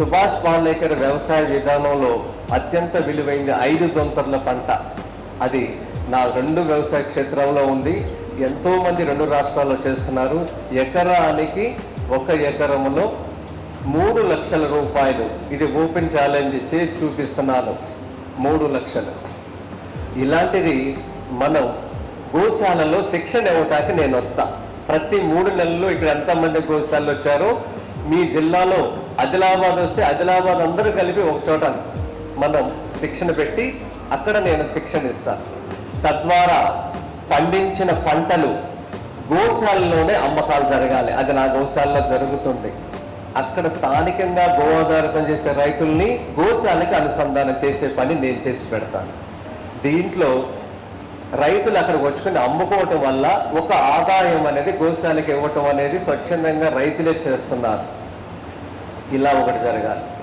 సుభాష్ పాలేకర్ వ్యవసాయ విధానంలో అత్యంత విలువైంది ఐదు దొంతర్ల పంట. అది నా రెండు వ్యవసాయ క్షేత్రంలో ఉంది. ఎంతో మంది రెండు రాష్ట్రాల్లో చేస్తున్నారు. ఎకరానికి ఒక ఎకరములో మూడు లక్షల రూపాయలు. ఇది ఓపెన్ ఛాలెంజ్ చేసి చూపిస్తున్నాను. మూడు లక్షలు. ఇలాంటిది మనం గోశాలలో శిక్షణ ఇవ్వటానికి నేను వస్తా. ప్రతి మూడు నెలలు ఇక్కడ ఎంతమంది గోశాలలు వచ్చారో మీ జిల్లాలో ఆదిలాబాద్ వస్తే ఆదిలాబాద్ అందరూ కలిపి ఒక చోట మనం శిక్షణ పెట్టి అక్కడ నేను శిక్షణ ఇస్తాను. తద్వారా పండించిన పంటలు గోశాలలోనే అమ్మకాలు జరగాలి. అది నా గోశాలలో జరుగుతుంది. అక్కడ స్థానికంగా గో చేసే రైతుల్ని గోశాలకి అనుసంధానం చేసే పని నేను చేసి పెడతాను. దీంట్లో రైతులు అక్కడికి వచ్చుకుని అమ్ముకోవటం వల్ల ఒక ఆదాయం అనేది గోశాలకి ఇవ్వటం అనేది స్వచ్ఛందంగా రైతులే చేస్తున్నారు. ఇలా ఒకటి జరగాలి.